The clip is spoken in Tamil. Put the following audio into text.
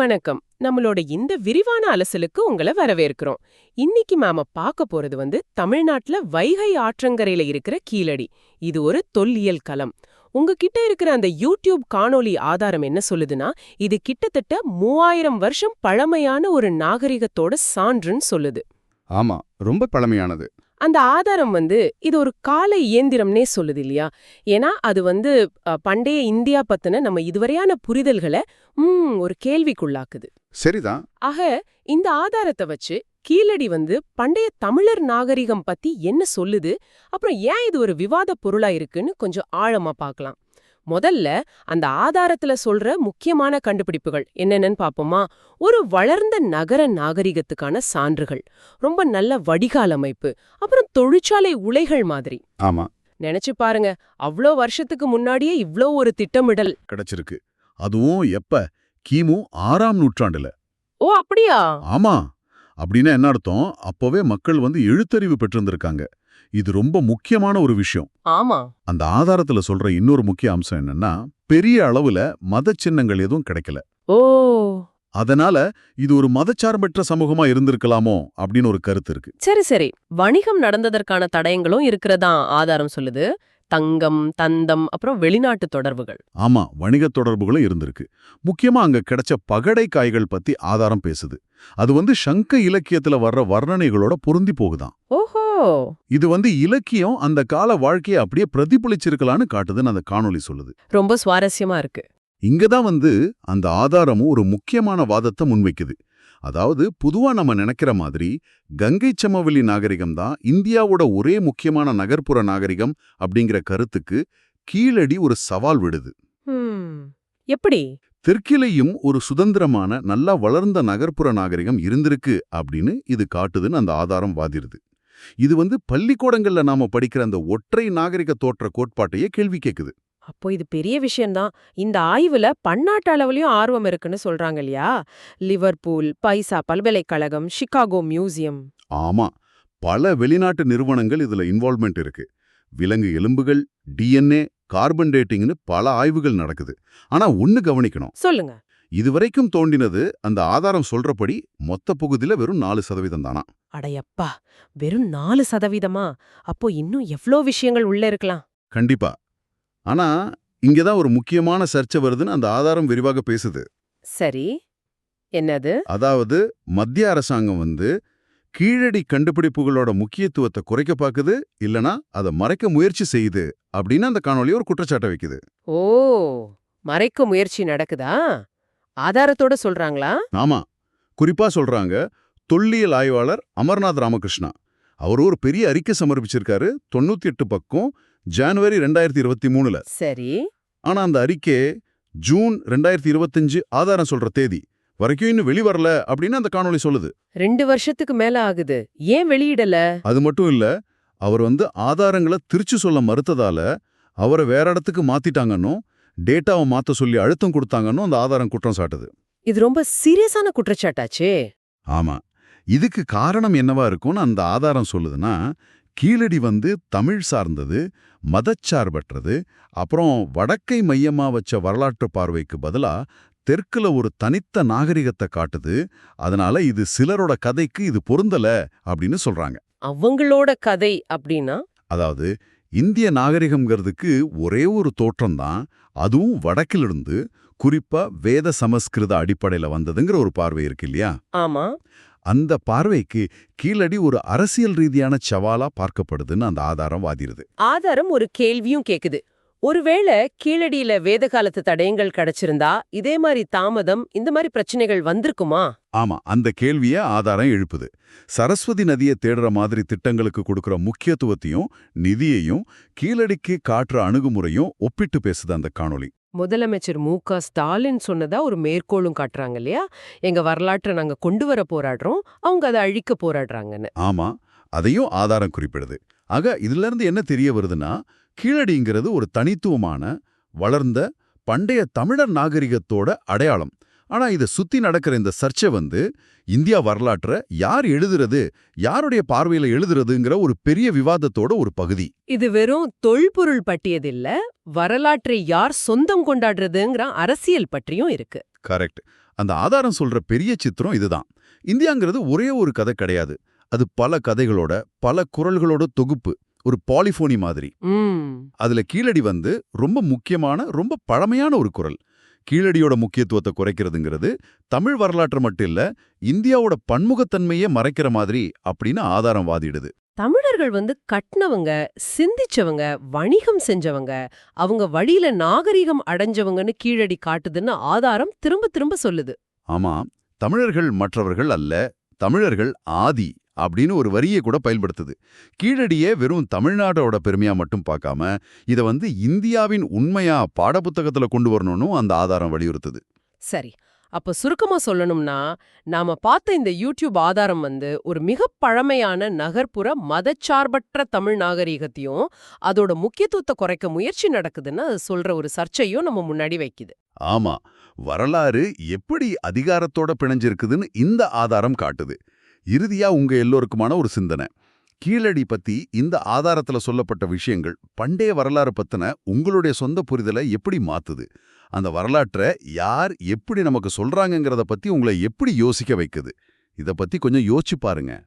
வணக்கம். நம்மளோட இந்த விரிவான அலசலுக்கு உங்களை வரவேற்கிறோம். இன்னைக்கு நாம பார்க்க போறது வந்து தமிழ்நாட்டுல வைகை ஆற்றங்கரையில இருக்கிற கீழடி. இது ஒரு தொல்லியல் களம். உங்ககிட்ட இருக்கிற அந்த யூடியூப் காணொளி ஆதாரம் என்ன சொல்லுதுன்னா இது கிட்டத்தட்ட மூவாயிரம் வருஷம் பழமையான ஒரு நாகரிகத்தோட சான்றுன்னு சொல்லுது. ஆமா ரொம்ப பழமையானது. அந்த ஆதாரம் வந்து இது ஒரு கால இயந்திரம்னே சொல்லுது இல்லையா? ஏன்னா அது வந்து பண்டைய இந்தியா பத்தின நம்ம இதுவரையான புரிதல்களை ம் ஒரு கேள்விக்குள்ளாக்குது. சரிதான். ஆக இந்த ஆதாரத்தை வச்சு கீழடி வந்து பண்டைய தமிழர் நாகரிகம் பத்தி என்ன சொல்லுது? அப்புறம் ஏன் இது ஒரு விவாத பொருளா இருக்குன்னு கொஞ்சம் ஆழமா பார்க்கலாம் முதல்ல அந்த ஆதாரத்துல சொல்ற முக்கியமான கண்டுபிடிப்புகள் என்னென்னன்னு பாப்போமா? ஒரு வளர்ந்த நகர நாகரிகத்துக்கான சான்றுகள். ரொம்ப நல்ல வடிகால் அமைப்பு. அப்புறம் தொழிற்சாலை உலைகள் மாதிரி. ஆமா. நினைச்சு பாருங்க. அவ்ளோ வருஷத்துக்கு முன்னாடியே இவ்ளோ ஒரு திட்டமிடல். கிடைச்சிருக்கு. அதுவும் எப்ப? கிமு ஆறாம் நூற்றாண்டுல. ஓ அப்படியா? ஆமா. அப்படின்னா என்ன அர்த்தம்? அப்பவே மக்கள் வந்து எழுத்தறிவு பெற்றிருந்திருக்காங்க. இது ரொம்ப முக்கியமான ஒரு விஷயம். ஆமா. அந்த ஆதாரத்துல சொல்ற இன்னொரு முக்கிய அம்சம் என்னன்னா பெரிய அளவுல மத சின்னங்கள் எதுவும் கிடைக்கல. ஓ. அதனால இது ஒரு மதச்சார்பற்ற சமூகமா இருந்திருக்கலாமோ அப்படின்னு ஒரு கருத்து இருக்கு. சரி சரி. வணிகம் நடந்ததற்கான தடயங்களும் இருக்கிறதா ஆதாரம் சொல்லுது? தங்கம் தந்தம் அப்புறம் வெளிநாட்டு தொடர்புகள். ஆமா வணிகத் தொடர்புகளும் இருந்திருக்கு. முக்கியமா அங்க கிடைச்ச பகடை காய்கள் பத்தி ஆதாரம் பேசுது. அது வந்து சங்க இலக்கியத்துல வர்ற வர்ணனைகளோட பொருந்தி போகுதாம் ஓஹோ. இது வந்து இலக்கியம் அந்த கால வாழ்க்கையை அப்படியே பிரதிபலிச்சிருக்கலான்னு காட்டுதுன்னு அந்த காணொளி சொல்லுது. ரொம்ப சுவாரஸ்யமா இருக்கு. இங்கதான் வந்து அந்த ஆதாரமும் ஒரு முக்கியமான வாதத்தை முன்வைக்குது. அதாவது பொதுவா நம்ம நினைக்கிற மாதிரி கங்கை சமவெளி நாகரிகம் தான் இந்தியாவோட ஒரே முக்கியமான நகர்ப்புற நாகரிகம் அப்படிங்கிற கருத்துக்கு கீழடி ஒரு சவால் விடுது. எப்படி? தெற்கிலையும் ஒரு சுதந்திரமான நல்லா வளர்ந்த நகர்ப்புற நாகரிகம் இருந்திருக்கு அப்படின்னு இது காட்டுதுன்னு அந்த ஆதாரம் வாதிருது. இது வந்து பள்ளிக்கூடங்கள்ல நாம படிக்கிற அந்த ஒற்றை நாகரிக தோற்ற கோட்பாட்டையே கேள்வி கேக்குது. அப்போ இது பெரிய விஷயம்தான். இந்த ஆய்வுல பன்னாட்டு அளவுலயும் ஆர்வம் இருக்குன்னு சொல்றாங்க இல்லையா? லிவர்பூல் பைசா பல்கலைக்கழகம் சிகாகோ மியூசியம். ஆமா. பல வெளிநாட்டு நிறுவனங்கள் இதுல இன்வால்வ்மெண்ட் இருக்கு. விலங்கு எலும்புகள் டிஎன்ஏ கார்பன் டேட்டிங்னு பல ஆய்வுகள் நடக்குது. ஆனா ஒன்னு கவனிக்கணும். சொல்லுங்க. இதுவரைக்கும் தோண்டினது அந்த ஆதாரம் சொல்றபடி மொத்த பகுதியில வெறும் நாலு சதவீதம் தானா? அடையப்பா வெறும் நாலு சதவீதமா? அப்போ இன்னும் எவ்ளோ விஷயங்கள் உள்ள இருக்கலாம்? கண்டிப்பா. ஆனா இங்கதான் ஒரு முக்கியமான சர்ச்சை வருதுன்னு அந்த ஆதாரம் விரிவாக பேசுது. சரி. என்னது? அதாவது மத்திய அரசாங்கம் வந்து கீழடி கண்டுபிடிப்புகளோட முக்கியத்துவத்தை குறைக்க பாக்குது இல்லனா அதை மறைக்க முயற்சி செய்யுது அப்படின்னு அந்த காணொளி ஒரு குற்றச்சாட்டை வைக்குது. ஓ மறைக்க முயற்சி நடக்குதா? ஆதாரத்தோட சொல்றாங்களா? ஆமா. குறிப்பா சொல்றாங்க தொல்லியல் ஆய்வாளர் அமர்நாத் ராமகிருஷ்ணா. அவர் ஒரு பெரிய அறிக்கை சமர்ப்பிச்சிருக்காரு தொண்ணூத்தி எட்டு பக்கம் ஜனவரி ரெண்டாயிரத்தி இருபத்தி மூணுல. சரி. ஆனா அந்த அறிக்கை ஜூன் ரெண்டாயிரத்தி இருபத்தஞ்சு ஆதாரம் சொல்ற தேதி வரைக்கும் இன்னும் வெளிவரல அப்படின்னு அந்த காணொளி சொல்லுது. ரெண்டு வருஷத்துக்கு மேல ஆகுது. ஏன் வெளியிடல? அது மட்டும் இல்ல அவர் வந்து ஆதாரங்களை திருச்சி சொல்ல மறுத்ததால அவரை வேற இடத்துக்கு மாத்திட்டாங்கன்னும் டேட்டாவை மாத்த சொல்லி அழுத்தம் கொடுத்தாங்கன்னும் அந்த ஆதாரம் குற்றம் சாட்டுது. இது ரொம்ப சீரியஸான குற்றச்சாட்டாச்சே. ஆமா. இதுக்கு காரணம் என்னவா இருக்கும்னு அந்த ஆதாரம் சொல்லுதுன்னா கீழடி வந்து தமிழ் சார்ந்தது மதச்சார்பற்றது அப்புறம் வடக்கை மையமா வச்ச வரலாற்று பார்வைக்கு பதிலா தெற்குல ஒரு தனித்த நாகரிகத்தை காட்டுது அதனால இது சிலரோட கதைக்கு இது பொருந்தல அப்படின்னு சொல்றாங்க. அவங்களோட கதை அப்படின்னா? அதாவது இந்திய நாகரிகம்ங்கிறதுக்கு ஒரே ஒரு தோற்றம்தான். அதுவும் வடக்கிலிருந்து குறிப்பா வேத சமஸ்கிருத அடிப்படையில வந்ததுங்கிற ஒரு பார்வை இருக்கு இல்லையா? ஆமா. அந்த பார்வைக்கு கீழடி ஒரு அரசியல் ரீதியான சவாலா பார்க்கப்படுதுன்னு அந்த ஆதாரம் வாதிருது. ஆதாரம் ஒரு கேள்வியும் கேக்குது. ஒருவேளை கீழடியில வேத காலத்து தடயங்கள் கிடைச்சிருந்தா இதே மாதிரி தாமதம் இந்த மாதிரி பிரச்சனைகள் வந்திருக்குமா? ஆமா அந்த கேள்விய ஆதாரம் எழுப்புது. சரஸ்வதி நதியை தேடுற மாதிரி திட்டங்களுக்கு கொடுக்கிற முக்கியத்துவத்தையும் நிதியையும் கீழடிக்கு காட்டுற அணுகுமுறையும் ஒப்பிட்டு பேசுது அந்த காணொளி. முதலமைச்சர் மு க. ஸ்டாலின் சொன்னதா ஒரு மேற்கோளும் காட்டுறாங்க இல்லையா? எங்க வரலாற்றை நாங்க கொண்டு வர போராடுறோம் அவங்க அதை அழிக்க போராடுறாங்கன்னு. ஆமா அதையும் ஆதாரம் குறிப்பிடுது. ஆக இதுல இருந்து என்ன தெரிய வருதுன்னா கீழடிங்கிறது ஒரு தனித்துவமான வளர்ந்த பண்டைய தமிழர் நாகரிகத்தோட அடையாளம். ஆனா இதை சுத்தி நடக்கிற இந்த சர்ச்சை வந்து இந்தியா வரலாற்றை யார் எழுதுறது யாருடைய பார்வையில எழுதுறதுங்கிற ஒரு பெரிய விவாதத்தோட ஒரு பகுதி. இது வெறும் தொல்பொருள் பட்டியது இல்ல வரலாற்றை யார் சொந்தம் கொண்டாடுறதுங்கிற அரசியல் பற்றியும் இருக்கு. கரெக்ட். அந்த ஆதாரம் சொல்ற பெரிய சித்திரம் இதுதான். இந்தியாங்கிறது ஒரே ஒரு கதை கிடையாது. அது பல கதைகளோட பல குரல்களோட தொகுப்பு ஒரு பாலிஃபோனி மாதிரி. அதுல கீழடி வந்து ரொம்ப முக்கியமான ரொம்ப பழமையான ஒரு குரல். கீழடியோட முக்கியத்துவத்தை குறைக்கிறதுங்கிறது தமிழ் வரலாற்று மட்டும் இல்ல இந்தியாவோட பன்முகத்தன்மையே மறைக்கிற மாதிரி அப்படின்னு ஆதாரம் வாதிடுது. தமிழர்கள் வந்து கட்டினவங்க சிந்திச்சவங்க வணிகம் செஞ்சவங்க அவங்க வழியில நாகரிகம் அடைஞ்சவங்கன்னு கீழடி காட்டுதுன்னு ஆதாரம் திரும்ப திரும்ப சொல்லுது. ஆமா தமிழர்கள் மற்றவர்கள் அல்ல தமிழர்கள் ஆதி அப்படின்னு ஒரு வரியை கூட பயன்படுத்துது. கீழடியே வெறும் தமிழ்நாட்டோட பெருமையா மட்டும் பார்க்காம இத வந்து இந்தியாவின் உண்மையா பாடப்புத்தகத்துல கொண்டு வரணும்னு அந்த ஆதாரம் வலியுறுத்துது. சரி அப்ப சுருக்கமா சொல்லணும்னா நாம பார்த்த இந்த யூடியூப் ஆதாரம் வந்து ஒரு மிக பழமையான நகர்ப்புற மதச்சார்பற்ற தமிழ் நாகரிகத்தையும் அதோட முக்கியத்துவத்தை குறைக்க முயற்சி நடக்குதுன்னு சொல்ற ஒரு சர்ச்சையும் நம்ம முன்னாடி வைக்குது. ஆமா வரலாறு எப்படி அதிகாரத்தோட பிணைஞ்சிருக்குதுன்னு இந்த ஆதாரம் காட்டுது. இறுதியா உங்க எல்லோருக்குமான ஒரு சிந்தனை. கீழடி பத்தி இந்த ஆதாரத்துல சொல்லப்பட்ட விஷயங்கள் பண்டைய வரலாறு பத்தின உங்களுடைய சொந்த புரிதலை எப்படி மாத்துது? அந்த வரலாற்றை யார் எப்படி நமக்கு சொல்றாங்கங்கிறத பத்தி உங்களை எப்படி யோசிக்க வைக்குது? இத பத்தி கொஞ்சம் யோசிச்சு பாருங்க.